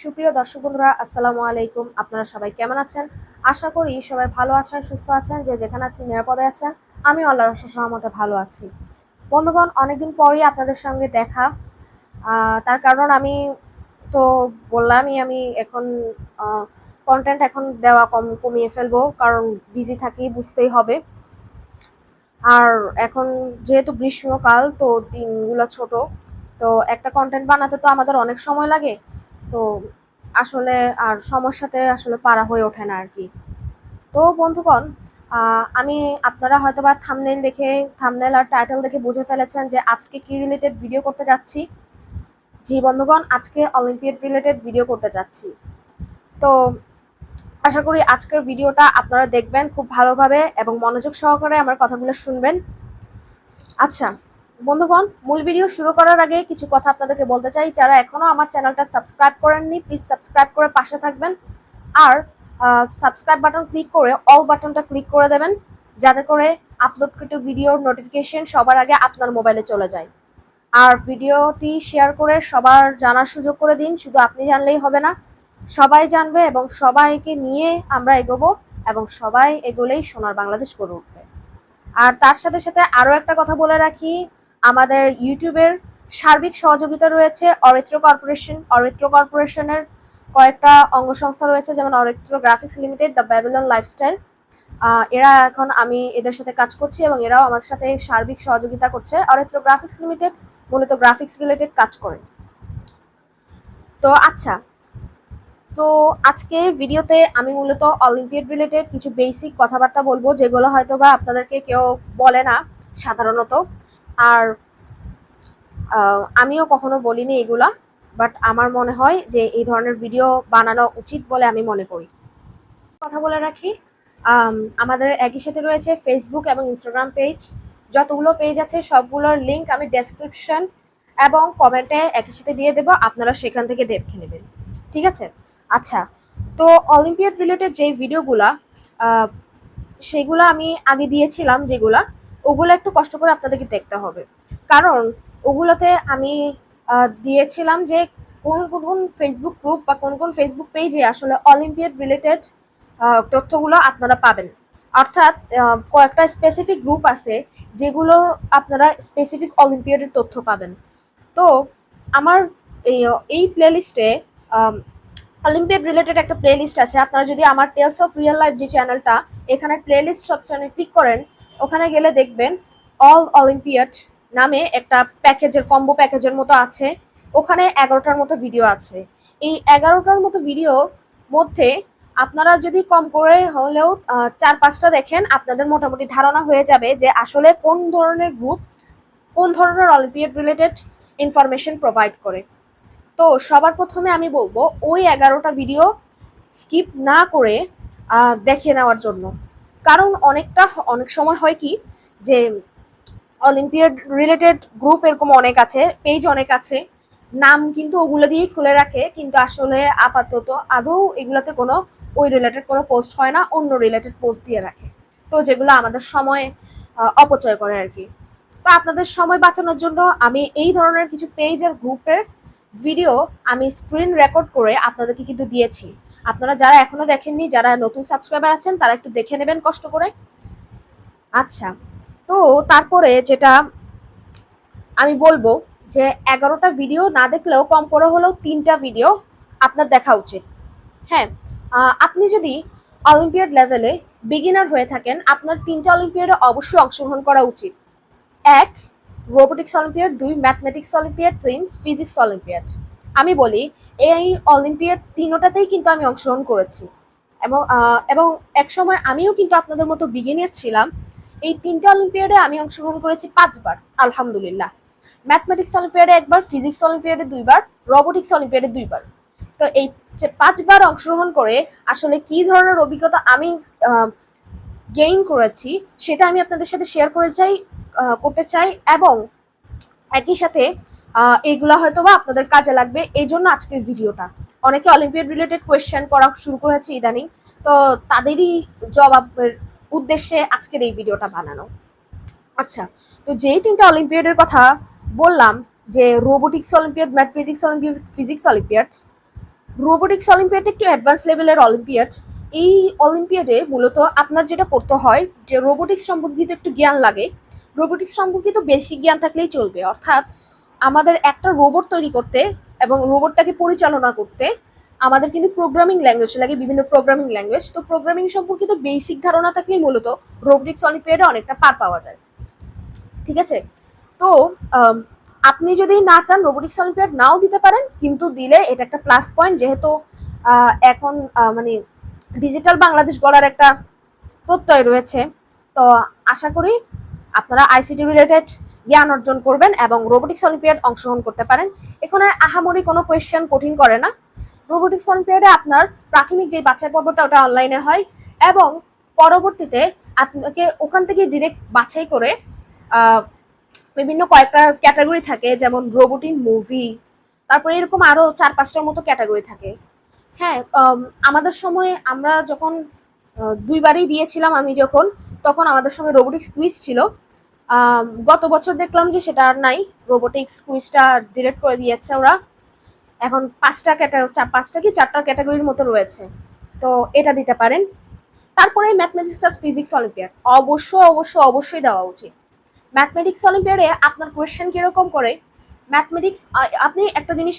সুপ্রিয় দর্শক বন্ধুরা, আসসালামু আলাইকুম। আপনারা সবাই কেমন আছেন? আশা করি সবাই ভালো আছেন, সুস্থ আছেন, যে যেখানে আছেন, নিরাপদে আছেন। আমি আল্লাহর রসের সহমতে ভালো আছি। বন্ধুগণ, অনেকদিন পরেই আপনাদের সঙ্গে দেখা। তার কারণ আমি তো বললামই, আমি এখন কন্টেন্ট এখন দেওয়া কম, কমিয়ে ফেলব, কারণ বিজি থাকি, বুঝতেই হবে। আর এখন যেহেতু গ্রীষ্মকাল, তো দিনগুলো ছোট, তো একটা কন্টেন্ট বানাতে তো আমাদের অনেক সময় লাগে। তো আসলে আর সমস্যাতে আসলে পারা হয়ে ওঠে না আর কি। তো বন্ধুগণ আমি আপনারা হয়তো বা থামনেল দেখে থামনেল আর টাইটেল দেখে বুঝে ফেলেছেন যে আজকে কি রিলেটেড ভিডিও করতে যাচ্ছি। জি বন্ধুগণ, আজকে অলিম্পিয়াড রিলেটেড ভিডিও করতে যাচ্ছি। তো আশা করি আজকের ভিডিওটা আপনারা দেখবেন খুব ভালোভাবে এবং মনোযোগ সহকারে আমার কথাগুলো শুনবেন। আচ্ছা বন্ধুগণ, মূল ভিডিও শুরু করার আগে কিছু কথা আপনাদেরকে বলতে চাই। যারা এখনও আমার চ্যানেলটা সাবস্ক্রাইব করেননি প্লিজ সাবস্ক্রাইব করে পাশে থাকবেন। আর সাবস্ক্রাইব বাটন ক্লিক করে অল বাটনটা ক্লিক করে দেবেন, যাতে করে আপলোডকৃত ভিডিওর নোটিফিকেশন সবার আগে আপনার মোবাইলে চলে যায়। আর ভিডিওটি শেয়ার করে সবার জানার সুযোগ করে দিন, শুধু আপনি জানলেই হবে না, সবাই জানবে এবং সবাইকে নিয়ে আমরা এগোবো এবং সবাই এগোলেই সোনার বাংলাদেশ গড়ে উঠবে। আর তার সাথে সাথে আরও একটা কথা বলে রাখি আমাদের ইউটিউবের সার্বিক সহযোগিতা রয়েছে, অরিত্র কর্পোরেশন, অরিত্র কর্পোরেশনের কয়েকটা অঙ্গ সংস্থা রয়েছে, যেমন Aritra graphics limited, the Babylon lifestyle. এরা এখন আমি এদের সাথে কাজ করছি এবং এরাও আমার সাথে সার্বিক সহযোগিতা করছে। অরিত্র গ্রাফিক্স লিমিটেড মূলত গ্রাফিক্স রিলেটেড কাজ করে। তো আচ্ছা তো আজকে ভিডিওতে আমি মূলত অলিম্পিয়াড রিলেটেড কিছু বেসিক কথাবার্তা বলব, যেগুলো হয়তো বা আপনাদেরকে কেউ বলে না, সাধারণত। আর আমিও কখনো বলিনি এগুলা বাট আমার মনে হয় যে এই ধরনের ভিডিও বানানো উচিত বলে আমি মনে করি। কথা বলে রাখি আমাদের একই সাথে রয়েছে ফেসবুক এবং ইনস্টাগ্রাম পেজ যতগুলো পেজ আছে, সবগুলোর লিঙ্ক আমি ডেসক্রিপশন এবং কমেন্টে একই সাথে দিয়ে দেবো, আপনারা সেখান থেকে দেখে নেবেন। ঠিক আছে? আচ্ছা তো অলিম্পিয়াড রিলেটেড যে ভিডিওগুলা সেগুলো আমি আগে দিয়েছিলাম যেগুলা ওগুলো একটু কষ্ট করে আপনাদেরকে দেখতে হবে। কারণ ওগুলোতে আমি দিয়েছিলাম যে কোন কোন ফেসবুক গ্রুপ বা কোন কোন ফেসবুক পেজে আসলে অলিম্পিয়াড রিলেটেড তথ্যগুলো আপনারা পাবেন। অর্থাৎ কয়েকটা স্পেসিফিক গ্রুপ আছে যেগুলো আপনারা স্পেসিফিক অলিম্পিয়াডের তথ্য পাবেন। তো আমার এই প্লেলিস্টে অলিম্পিয়াড রিলেটেড একটা প্লেলিস্ট আছে। আপনারা যদি আমার টেলস অফ রিয়েল লাইফ যে চ্যানেলটা এখানে প্লেলিস্ট অপশনে ক্লিক করেন ওখানে গেলে দেখবেন অল অলিম্পিয়াড নামে একটা প্যাকেজের কম্বো প্যাকেজের মতো আছে। ওখানে এগারোটার মতো ভিডিও আছে। এই এগারোটার মতো ভিডিও মধ্যে আপনারা যদি কম করে হলেও চার পাঁচটা দেখেন, আপনাদের মোটামুটি ধারণা হয়ে যাবে যে আসলে কোন ধরনের গ্রুপ কোন ধরনের অলিম্পিয়াড রিলেটেড ইনফরমেশন প্রোভাইড করে। তো সবার প্রথমে আমি বলব, ওই এগারোটা ভিডিও স্কিপ না করে দেখে নেওয়ার জন্য। কারণ অনেকটা, অনেক সময় হয় কি যে অলিম্পিয়াড রিলেটেড গ্রুপ এরকম অনেক আছে পেজ অনেক আছে, নাম কিন্তু ওগুলো দিয়েই খুলে রাখে, কিন্তু আসলে আপাতত আদৌ এগুলোতে কোনো ওই রিলেটেড কোনো পোস্ট হয় না, অন্য রিলেটেড পোস্ট দিয়ে রাখে। তো যেগুলো আমাদের সময় অপচয় করে আর কি। তো আপনাদের সময় বাঁচানোর জন্য আমি এই ধরনের কিছু পেজ আর গ্রুপের ভিডিও আমি স্ক্রিন রেকর্ড করে আপনাদেরকে কিন্তু দিয়েছি। আপনারা যারা এখনও দেখেননি, যারা নতুন সাবস্ক্রাইবার আছেন, তারা একটু দেখে নেবেন কষ্ট করে। আচ্ছা তো তারপরে যেটা আমি বলব যে এগারোটা ভিডিও না দেখলেও কম করে হলেও তিনটা ভিডিও আপনার দেখা উচিত। হ্যাঁ আপনি যদি অলিম্পিয়াড লেভেলে বিগিনার হয়ে থাকেন, আপনার তিনটা অলিম্পিয়াডে অবশ্যই অংশগ্রহণ করা উচিত। এক রোবোটিক্স অলিম্পিয়াড, দুই ম্যাথমেটিক্স অলিম্পিয়াড, তিন ফিজিক্স অলিম্পিয়াড। আমি বলি এই অলিম্পিয়াড তিনোটাতেই কিন্তু আমি অংশগ্রহণ করেছি। এবং এবং একসময় আমিও কিন্তু আপনাদের মতো বিগিনার ছিলাম। এই তিনটা অলিম্পিয়াডে আমি অংশগ্রহণ করেছি পাঁচবার, আলহামদুলিল্লাহ। ম্যাথমেটিক্স অলিম্পিয়াডে একবার ফিজিক্স অলিম্পিয়াডে দুইবার রোবোটিক্স অলিম্পিয়াডে দুইবার। তো এই পাঁচবার অংশগ্রহণ করে আসলে কি ধরনের অভিজ্ঞতা আমি গেইন করেছি সেটা আমি আপনাদের সাথে শেয়ার করে চাই করতে চাই। এবং একই সাথে এগুলা হয়তো বা আপনাদের কাজে লাগবে। এই জন্য আজকের ভিডিওটা। অনেকে অলিম্পিয়াড রিলেটেড কোয়েশ্চেন করা শুরু করেছে ইদানিং। তো তাদেরই জবাবের উদ্দেশ্যে আজকের এই ভিডিওটা বানানো। আচ্ছা তো যেই তিনটা অলিম্পিয়াডের কথা বললাম, যে robotics olympiad mathematics olympiad physics olympiad robotics olympiad একটু অ্যাডভান্স লেভেলের অলিম্পিয়াড এই অলিম্পিয়াডে মূলত আপনার যেটা করতে হয়, যে রোবোটিক্স সম্পর্কিত একটু জ্ঞান লাগে। রোবোটিক্স সম্পর্কিত বেসিক জ্ঞান থাকলেই চলবে। অর্থাৎ আমাদের একটা রোবট তৈরি করতে এবং রোবটটাকে পরিচালনা করতে আমাদের কিন্তু প্রোগ্রামিং ল্যাঙ্গুয়েজ লাগে, বিভিন্ন প্রোগ্রামিং ল্যাঙ্গুয়েজ তো প্রোগ্রামিং সম্পর্কিত বেসিক ধারণা থাকলেই মূলত রোবোটিক্স অলিম্পিয়াডে অনেকটা পার পাওয়া যায়। ঠিক আছে? তো আপনি যদি না চান রোবোটিক্স অলিম্পিয়াড নাও দিতে পারেন, কিন্তু দিলে এটা একটা প্লাস পয়েন্ট যেহেতু এখন মানে ডিজিটাল বাংলাদেশ গড়ার একটা প্রত্যয় রয়েছে। তো আশা করি আপনারা আইসিটি রিলেটেড জ্ঞান অর্জন করবেন এবং রোবোটিক্স অলিম্পিয়াড অংশগ্রহণ করতে পারেন। এখানে আহামরি কোনো কোয়েশ্চেন কঠিন করে না। রোবোটিক্স অলিম্পিয়াডে আপনার প্রাথমিক যে বাছাই পর্বটা ওটা অনলাইনে হয় এবং পরবর্তীতে আপনাকে ওখান থেকে ডিরেক্ট বাছাই করে বিভিন্ন কয়েকটা ক্যাটাগরি থাকে, যেমন রোবোটিন মুভি তারপরে এরকম আরও চার, পাঁচটার মতো ক্যাটাগরি থাকে। হ্যাঁ আমাদের সময়ে আমরা যখন দুইবারই দিয়েছিলাম আমি যখন, তখন আমাদের সময় রোবোটিক্স কুইজ ছিল। গত বছর দেখলাম যে সেটা আর নাই। রোবোটিক্স কুইজটা ডিরেক্ট করে দিয়েছে ওরা। এখন পাঁচটা ক্যাটা পাঁচটা কি চারটা ক্যাটাগরির মতো রয়েছে। তো এটা দিতে পারেন। তারপরে ম্যাথমেটিক্স আর ফিজিক্স অলিম্পিয়াড অবশ্য অবশ্য অবশ্যই দেওয়া উচিত। ম্যাথমেটিক্স অলিম্পিয়াডে আপনার কোয়েশ্চেন কীরকম করে? ম্যাথমেটিক্স আপনি একটা জিনিস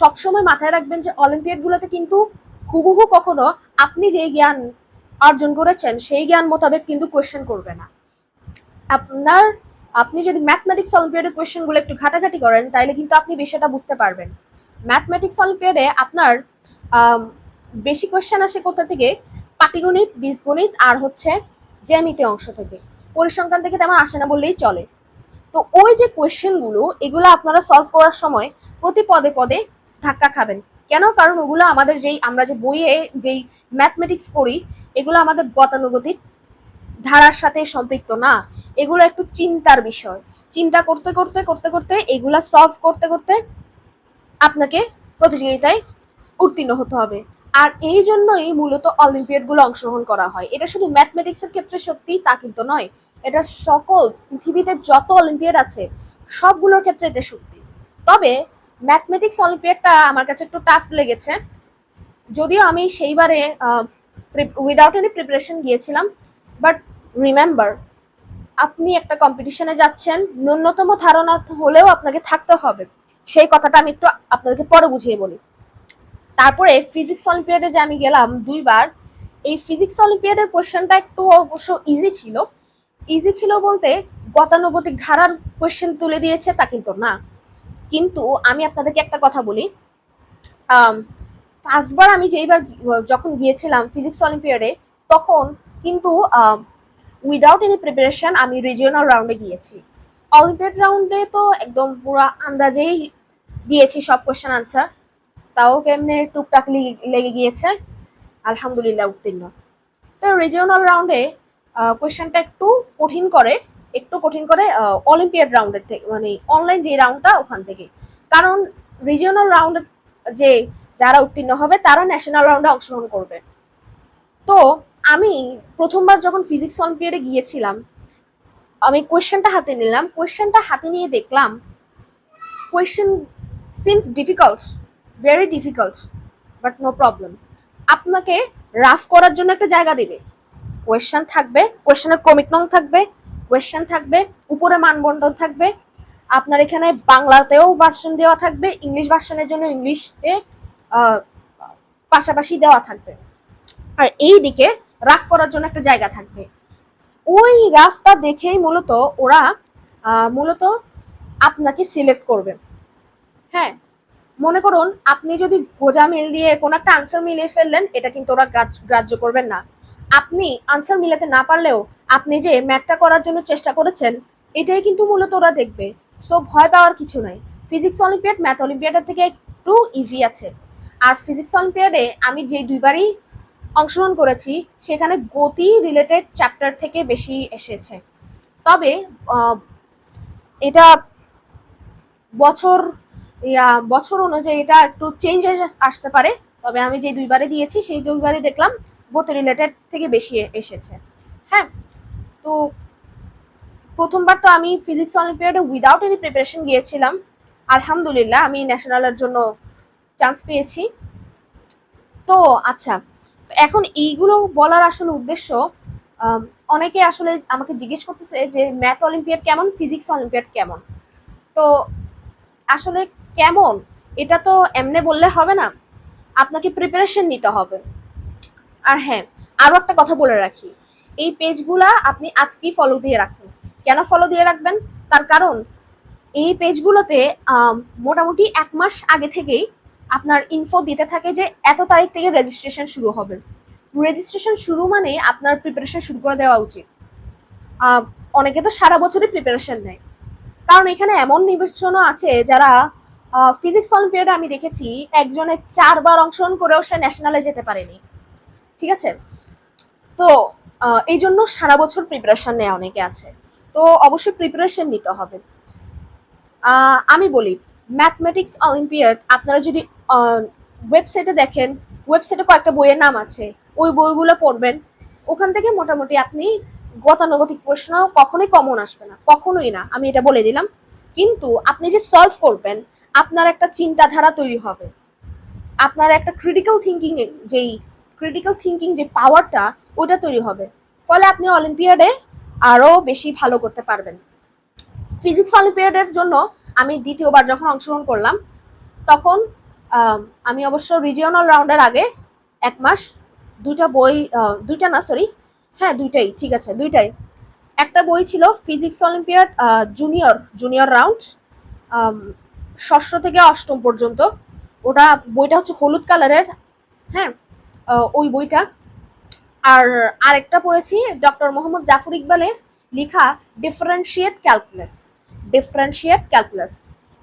সবসময় মাথায় রাখবেন যে অলিম্পিয়াডগুলোতে কিন্তু হুবহু কখনো আপনি যে জ্ঞান অর্জন করেছেন, সেই জ্ঞান মোতাবেক কিন্তু কোয়েশ্চেন করবে না। আপনার, আপনি যদি ম্যাথমেটিক্স অলিম্পিয়াডের কোয়েশ্চেনগুলো একটু ঘাটাঘাটি করেন তাহলে কিন্তু আপনি বিষয়টা বুঝতে পারবেন। ম্যাথমেটিক্স অলিম্পিয়াডে আপনার বেশি কোয়েশ্চেন আসে কোথা থেকে? পাটিগণিত, বীজগণিত আর হচ্ছে জ্যামিতি অংশ থেকে। পরিসংখ্যান থেকে তেমন আসে না বললেই চলে। তো ওই যে কোয়েশ্চেনগুলো এগুলো আপনারা সলভ করার সময় প্রতি পদে পদে ধাক্কা খাবেন। কেন? কারণ ওগুলো আমাদের যেই, আমরা যে বইয়ে যেই ম্যাথমেটিক্স করি এগুলো আমাদের গতানুগতিক ধারার সাথে সম্পৃক্ত না। এগুলো একটু চিন্তার বিষয়। চিন্তা করতে করতে করতে করতে এগুলা সলভ করতে করতে আপনাকে প্রতিযোগিতায় উত্তীর্ণ হতে হবে। আর এই জন্যই মূলত অলিম্পিয়াডগুলো অংশগ্রহণ করা হয়। এটা শুধু ম্যাথমেটিক্সের ক্ষেত্রে সত্যি তা কিন্তু নয়। এটা সকল পৃথিবীতে যত অলিম্পিয়াড আছে, সবগুলোর ক্ষেত্রে এটা সত্যি। তবে ম্যাথমেটিক্স অলিম্পিয়াডটা আমার কাছে একটু টাফ লেগেছে। যদিও আমি সেইবারে উইদাউট এনি প্রিপারেশন গিয়েছিলাম বাট রিমেম্বার, আপনি একটা কম্পিটিশনে যাচ্ছেন, ন্যূনতম ধারণা হলেও আপনাকে থাকতে হবে। সেই কথাটা আমি একটু আপনাদেরকে পরে বুঝিয়ে বলি। তারপরে ফিজিক্স অলিম্পিয়াডে যে আমি গেলাম দুইবার, এই ফিজিক্স অলিম্পিয়াডের কোয়েশ্চেনটা একটু অবশ্য ইজি ছিল। ইজি ছিল বলতে গতানুগতিক ধারার কোয়েশ্চেন তুলে দিয়েছে তা কিন্তু না। কিন্তু আমি আপনাদেরকে একটা কথা বলি। ফার্স্টবার আমি যেইবার, যখন গিয়েছিলাম ফিজিক্স অলিম্পিয়াডে তখন কিন্তু উইদাউট এনি প্রিপারেশন আমি রিজিওনাল রাউন্ডে গিয়েছি। অলিম্পিয়াড রাউন্ডে তো একদম পুরো আন্দাজেই দিয়েছি সব কোয়েশ্চেন আনসার তাও কেমনে টুকটাক লেগে গিয়েছে, আলহামদুলিল্লাহ উত্তীর্ণ। তো রিজিওনাল রাউন্ডে কোয়েশ্চেনটা একটু কঠিন করে, একটু কঠিন করে অলিম্পিয়াড রাউন্ডের থেকে মানে অনলাইন যে রাউন্ডটা ওখান থেকে। কারণ রিজিওনাল রাউন্ডে যে, যারা উত্তীর্ণ হবে, তারা ন্যাশনাল রাউন্ডে অংশগ্রহণ করবে। তো আমি প্রথমবার যখন ফিজিক্স অলিম্পিয়াডে গিয়েছিলাম, আমি কোয়েশ্চেনটা হাতে নিলাম। কোয়েশ্চেনটা হাতে নিয়ে দেখলাম question seems difficult very difficult but no problem আপনাকে রাফ করার জন্য একটা জায়গা দেবে। কোয়েশ্চেন থাকবে কোয়েশ্চেনের ক্রমিক নং থাকবে কোয়েশ্চেন থাকবে, উপরে মানবন্টন থাকবে। আপনার এখানে বাংলাতেও ভার্সন দেওয়া থাকবে ইংলিশ ভার্সনের জন্য ইংলিশে পাশাপাশি দেওয়া থাকবে। আর এই দিকে রাফ করার জন্য একটা জায়গা থাকবে। ওই রাফটা দেখেই মূলত ওরা মূলত আপনাকে সিলেক্ট করবে। হ্যাঁ মনে করুন আপনি যদি গোজা মিল দিয়ে কোনো একটা আনসার মিলিয়ে ফেললেন, এটা কিন্তু ওরা গ্রাহ্য- করবেন না। আপনি আনসার মিলাতে না পারলেও আপনি যে ম্যাথটা করার জন্য চেষ্টা করেছেন, এটাই কিন্তু মূলত ওরা দেখবে। সো ভয় পাওয়ার কিছু নাই। ফিজিক্স অলিম্পিয়াড ম্যাথ অলিম্পিয়াডের থেকে একটু ইজি আছে। আর ফিজিক্স অলিম্পিয়াডে আমি যে দুইবারই অংশগ্রহণ করেছি, সেখানে গতি রিলেটেড চ্যাপ্টার থেকে বেশি এসেছে। তবে এটা বছর বছর অনুযায়ী এটা একটু চেঞ্জ আসতে পারে। তবে আমি যে দুইবারে দিয়েছি, সেই দুইবারে দেখলাম গতি রিলেটেড থেকে বেশি এসেছে। হ্যাঁ তো প্রথমবার তো আমি ফিজিক্স অলিম্পিয়াডে উইদাউট এনি প্রিপারেশন গিয়েছিলাম। আলহামদুলিল্লাহ, আমি ন্যাশনালের জন্য চান্স পেয়েছি। তো আচ্ছা এখন এইগুলো বলার আসলে উদ্দেশ্য অনেকে আসলে আমাকে জিজ্ঞেস করতেছে যে ম্যাথ অলিম্পিয়াড কেমন ফিজিক্স অলিম্পিয়াড কেমন? তো আসলে কেমন? এটা তো এমনি বললে হবে না। আপনাকে প্রিপারেশন নিতে হবে। আর হ্যাঁ আরও একটা কথা বলে রাখি। এই পেজগুলা আপনি আজকেই ফলো দিয়ে রাখুন। কেন ফলো দিয়ে রাখবেন? তার কারণ, এই পেজগুলোতে মোটামুটি এক মাস আগে থেকেই আপনার ইনফো দিতে থাকে যে এত তারিখ থেকে রেজিস্ট্রেশন শুরু হবে। রেজিস্ট্রেশন শুরু মানে আপনার প্রিপারেশন শুরু করে দেওয়া উচিত। অনেকে তো সারা বছরই প্রিপারেশন নেয়। কারণ এখানে এমন নির্বাচনও আছে যারা ফিজিক্স অলিম্পিয়াডে আমি দেখেছি একজনের চারবার অংশগ্রহণ করেও সে ন্যাশনালে যেতে পারেনি। ঠিক আছে? তো এই জন্য সারা বছর প্রিপারেশন নেয় অনেকে আছে। তো অবশ্যই প্রিপারেশন নিতে হবে। আমি বলি ম্যাথমেটিক্স অলিম্পিয়াড আপনারা যদি ওয়েবসাইটে দেখেন ওয়েবসাইটে কয়েকটা বইয়ের নাম আছে, ওই বইগুলো পড়বেন। ওখান থেকে মোটামুটি আপনি গতানুগতিক প্রশ্ন কখনোই কমন আসবে না, কখনোই না, আমি এটা বলে দিলাম। কিন্তু আপনি যে সলভ করবেন, আপনার একটা চিন্তাধারা তৈরি হবে। আপনার একটা ক্রিটিক্যাল থিঙ্কিং যেই ক্রিটিক্যাল থিঙ্কিং যে পাওয়ারটা ওটা তৈরি হবে। ফলে আপনি অলিম্পিয়াডে আরও বেশি ভালো করতে পারবেন। ফিজিক্স অলিম্পিয়াডের জন্য আমি দ্বিতীয়বার যখন অংশগ্রহণ করলাম, তখন আম, অবশ্য রিজিওনাল রাউন্ডের আগে এক মাস দুইটা বই দুইটা না সরি হ্যাঁ দুইটাই ঠিক আছে দুইটাই। একটা বই ছিল physics olympiad junior junior round ষষ্ঠ থেকে অষ্টম পর্যন্ত। ওটা বইটা হচ্ছে হলুদ কালারের হ্যাঁ ওই বইটা। আর আরেকটা পড়েছি ডক্টর মোহাম্মদ জাফর ইকবালের লেখা ডিফারেন্সিয়েট ক্যালকুলাস ডিফারেন্সিয়েট ক্যালকুলাস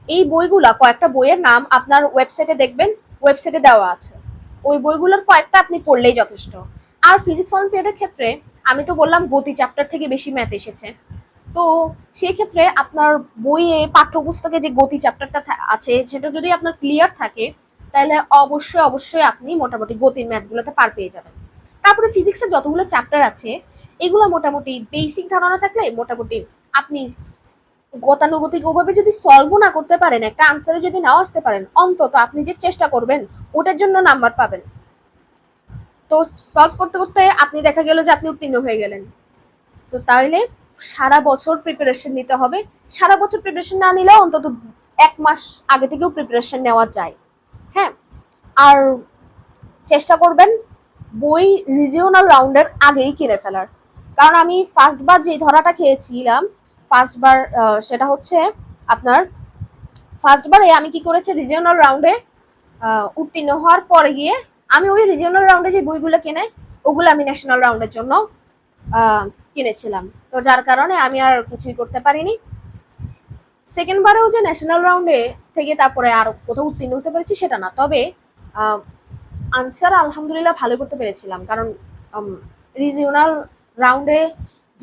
এই বইগুলা কয়েকটা বইয়ের নাম আপনার ওয়েবসাইটে দেখবেন ওয়েবসাইটে দেওয়া আছে। ওই বইগুলোর কয়েকটা আপনি পড়লেই যথেষ্ট। আর ফিজিক্স অলিম্পিয়াডের ক্ষেত্রে, আমি তো বললাম গতি চ্যাপ্টার থেকে বেশি ম্যাথ এসেছে। তো সেই ক্ষেত্রে আপনার বইয়ে পাঠ্যপুস্তকে যে গতি চ্যাপ্টারটা আছে, সেটা যদি আপনার ক্লিয়ার থাকে, তাহলে অবশ্যই অবশ্যই আপনি মোটামুটি গতির ম্যাথগুলোতে পার পেয়ে যাবেন। তারপরে ফিজিক্সের যতগুলো চ্যাপ্টার আছে, এগুলো মোটামুটি বেসিক ধারণা থাকলে মোটামুটি আপনি গতানুগতিক ওভাবে যদি সলভও না করতে পারেন, একটা আনসারে যদি নাও আসতে পারেন, অন্তত আপনি যে চেষ্টা করবেন, ওটার জন্য নাম্বার পাবেন। তো সলভ করতে করতে আপনি দেখা গেল যে আপনি উত্তীর্ণ হয়ে গেলেন। তো তাহলে সারা বছর প্রিপারেশন নিতে হবে। সারা বছর প্রিপারেশন না নিলেও অন্তত এক মাস আগে থেকেও প্রিপারেশন নেওয়া যায়। হ্যাঁ? আর চেষ্টা করবেন বই রিজিওনাল রাউন্ডের আগেই কিনে ফেলার। কারণ আমি ফার্স্টবার যে ধরাটা খেয়েছিলাম ফার্স্টবার সেটা হচ্ছে আপনার ফার্স্টবারে আমি কি করেছি রিজিওনাল রাউন্ডে উত্তীর্ণ হওয়ার পরে গিয়ে আমি ওই রিজিওনাল রাউন্ডে যে বইগুলো কিনে, ওগুলো আমি ন্যাশনাল রাউন্ডের জন্য কিনেছিলাম। তো যার কারণে আমি আর কিছুই করতে পারিনি। সেকেন্ড বারেও যে ন্যাশনাল রাউন্ডে থেকে তারপরে আর কোথাও উত্তীর্ণ হতে পেরেছি সেটা না। তবে আনসার আলহামদুলিল্লাহ ভালো করতে পেরেছিলাম। কারণ রিজিওনাল রাউন্ডে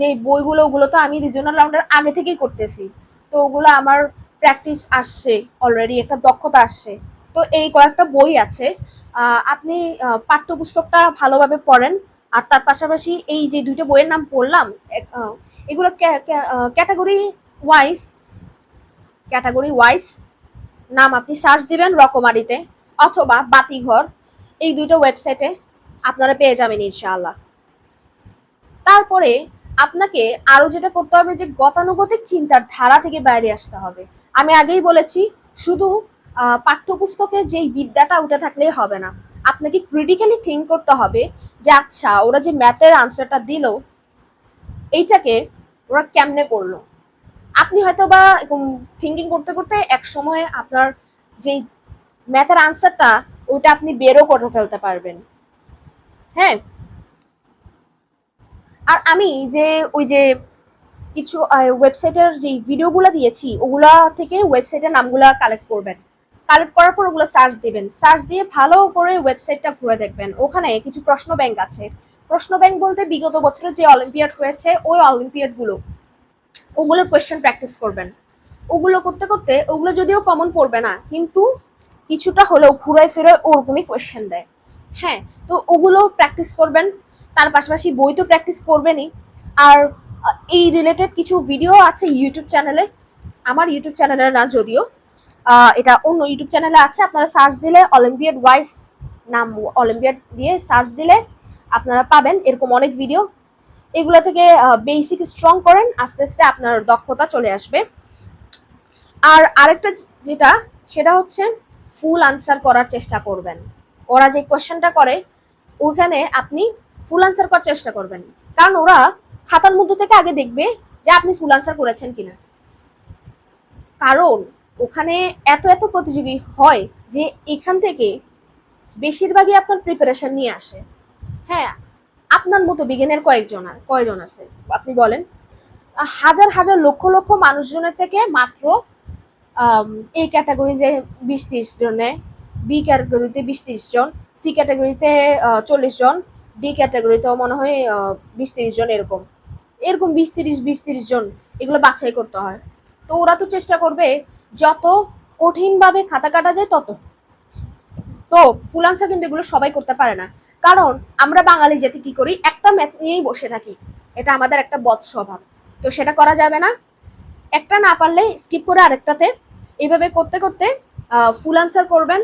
যে বইগুলো, ওগুলো তো আমি রিজনাল রাউন্ডের আগে থেকেই করতেছি। তো ওগুলো আমার প্র্যাকটিস আসছে অলরেডি একটা দক্ষতা আসছে। তো এই কয়েকটা বই আছে আপনি পাঠ্যপুস্তকটা ভালোভাবে পড়েন। আর তার পাশাপাশি এই যে দুইটা বইয়ের নাম পড়লাম এগুলো ক্যাটাগরি ওয়াইজ ক্যাটাগরি ওয়াইজ নাম আপনি সার্চ দিবেন রকমারিতে অথবা বাতিঘর, এই দুইটা ওয়েবসাইটে আপনারা পেয়ে যাবেন ইনশাআল্লাহ। তারপরে আপনাকে আরও যেটা করতে হবে যে গতানুগতিক চিন্তার ধারা থেকে বাইরে আসতে হবে। আমি আগেই বলেছি শুধু আহ, পাঠ্যপুস্তকের যেই বিদ্যাটা উঠে থাকলেই হবে না। আপনাকে ক্রিটিক্যালি থিঙ্ক করতে হবে যে আচ্ছা ওরা যে ম্যাথের আনসারটা দিল এইটাকে ওরা কেমনে করল? আপনি হয়তো বা থিঙ্কিং করতে করতে এক সময় আপনার যেই ম্যাথের আনসারটা ওইটা আপনি বেরও করে ফেলতে পারবেন। হ্যাঁ? আর আমি যে ওই যে কিছু ওয়েবসাইটের যে ভিডিওগুলো দিয়েছি, ওগুলা থেকে ওয়েবসাইটের নামগুলা কালেক্ট করবেন। কালেক্ট করার পর ওগুলো সার্চ দিবেন। সার্চ দিয়ে ভালো করে ওয়েবসাইটটা ঘুরে দেখবেন। ওখানে কিছু প্রশ্ন ব্যাংক আছে। প্রশ্ন ব্যাংক বলতে বিগত বছরের যে অলিম্পিয়াড হয়েছে, ওই অলিম্পিয়াডগুলো ওগুলোর কোয়েশ্চেন প্র্যাকটিস করবেন। ওগুলো করতে করতে, ওগুলো যদিও কমন পড়বে না, কিন্তু কিছুটা হলেও ঘুরায় ফিরে ওরকমই কোয়েশ্চেন দেয়। হ্যাঁ তো ওগুলো প্র্যাকটিস করবেন। তার পাশাপাশি বই তো প্র্যাকটিস করবেনই। আর এই রিলেটেড কিছু ভিডিও আছে ইউটিউব চ্যানেলে আমার ইউটিউব চ্যানেলে না যদিও এটা অন্য ইউটিউব চ্যানেলে আছে। আপনারা সার্চ দিলে অলিম্পিয়াড ওয়াইজ নাম অলিম্পিয়াড দিয়ে সার্চ দিলে আপনারা পাবেন। এরকম অনেক ভিডিও এগুলো থেকে বেসিক স্ট্রং করেন, আস্তে আস্তে আপনার দক্ষতা চলে আসবে। আর আরেকটা যেটা, সেটা হচ্ছে ফুল আনসার করার চেষ্টা করবেন। ওরা যে কোয়েশ্চেনটা করে, ওখানে আপনি ফুল আনসার করার চেষ্টা করবেন। কারণ ওরা খাতার মধ্যে থেকে আগে দেখবে যে আপনি ফুল আনসার করেছেন কিনা। কারণ ওখানে এত এত প্রতিযোগী হয় যে এখান থেকে বেশিরভাগই আপনার প্রিপারেশন নিয়ে আসে। হ্যাঁ আপনার মতো বিজ্ঞানের কয়েকজন আর কয়জন আছে? আপনি বলেন। হাজার হাজার লক্ষ লক্ষ মানুষজনের থেকে মাত্র এই ক্যাটাগরিতে বিশ ত্রিশ জনে বি ক্যাটাগরিতে বিশ ত্রিশ জন সি ক্যাটাগরিতে চল্লিশ জন ডি ক্যাটাগরিতেও মনে হয় বিশ তিরিশ জন এরকম। এরকম বিশ তিরিশ বিশ তিরিশ জন এগুলো বাছাই করতে হয়। তো ওরা তো চেষ্টা করবে, যত কঠিনভাবে খাতা কাটা যায় তত। তো ফুল আনসার কিন্তু এগুলো সবাই করতে পারে না। কারণ আমরা বাঙালি জাতি কি করি? একটা ম্যাথ নিয়েই বসে থাকি। এটা আমাদের একটা বদ স্বভাব। তো সেটা করা যাবে না। একটা না পারলে স্কিপ করে আরেকটাতে। এইভাবে করতে করতে ফুল আনসার করবেন।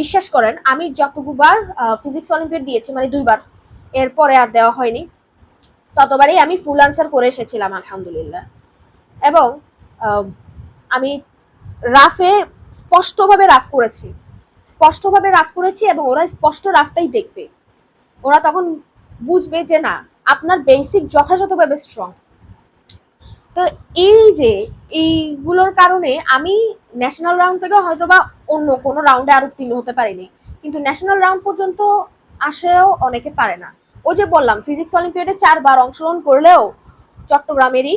বিশ্বাস করেন, আমি যতবার ফিজিক্স অলিম্পিয়াড দিয়েছি মানে দুইবার, এরপরে আর দেওয়া হয়নি, ততবারই আমি ফুল আনসার করে এসেছিলাম, আলহামদুলিল্লাহ। এবং আমি রাফে স্পষ্টভাবে রাফ করেছি, স্পষ্টভাবে রাফ করেছি এবং ওরা স্পষ্ট রাফটাই দেখবে। ওরা তখন বুঝবে যে না, আপনার বেসিক যথাযথভাবে স্ট্রং তো এই যে, এইগুলোর কারণে আমি ন্যাশনাল রাউন্ড থেকে হয়তো বা অন্য কোনো রাউন্ডে আর উত্তীর্ণ হতে পারিনি। কিন্তু ন্যাশনাল রাউন্ড পর্যন্ত আসেও অনেকে পারে না। ওই যে বললাম ফিজিক্স অলিম্পিয়াডে চারবার অংশগ্রহণ করলেও চট্টগ্রামেরই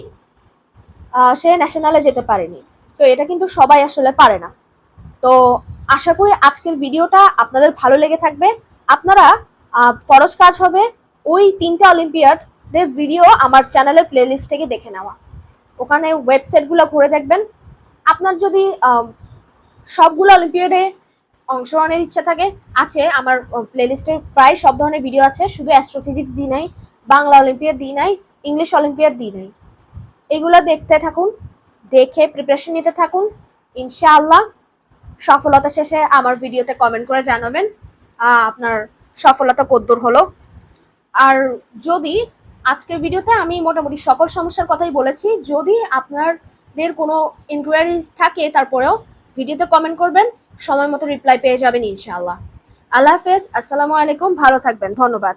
সে ন্যাশনালে যেতে পারেনি। তো এটা কিন্তু সবাই আসলে পারে না। তো আশা করি আজকের ভিডিওটা আপনাদের ভালো লেগে থাকবে। আপনারা ফরজ কাজ হবে ওই তিনটা অলিম্পিয়াডের ভিডিও আমার চ্যানেলের প্লেলিস্ট থেকে দেখে নেওয়া। ওখানে ওয়েবসাইটগুলো ঘুরে দেখবেন। আপনার যদি সবগুলো অলিম্পিয়াডে অংশগ্রহণের ইচ্ছা থাকে, আছে আমার প্লেলিস্টে প্রায় সব ধরনের ভিডিও আছে, শুধু অ্যাস্ট্রোফিজিক্স দিই নাই, বাংলা অলিম্পিয়াড দিই নাই ইংলিশ অলিম্পিয়াড দিই নাই। এগুলো দেখতে থাকুন, দেখে প্রিপারেশন নিতে থাকুন, ইনশাআল্লাহ সফলতা শেষে আমার ভিডিওতে কমেন্ট করে জানাবেন আপনার সফলতা কদ্দূর হলো। আর যদি আজকের ভিডিওতে আমি মোটামুটি সকল সমস্যার কথাই বলেছি। যদি আপনাদের কোনো ইনকোয়ারিজ থাকে, তারপরেও ভিডিওতে কমেন্ট করবেন, সময় মতো রিপ্লাই পেয়ে যাবেন ইনশাআল্লাহ। আল্লাহ হাফেজ, আসসালামু আলাইকুম, ভালো থাকবেন, ধন্যবাদ।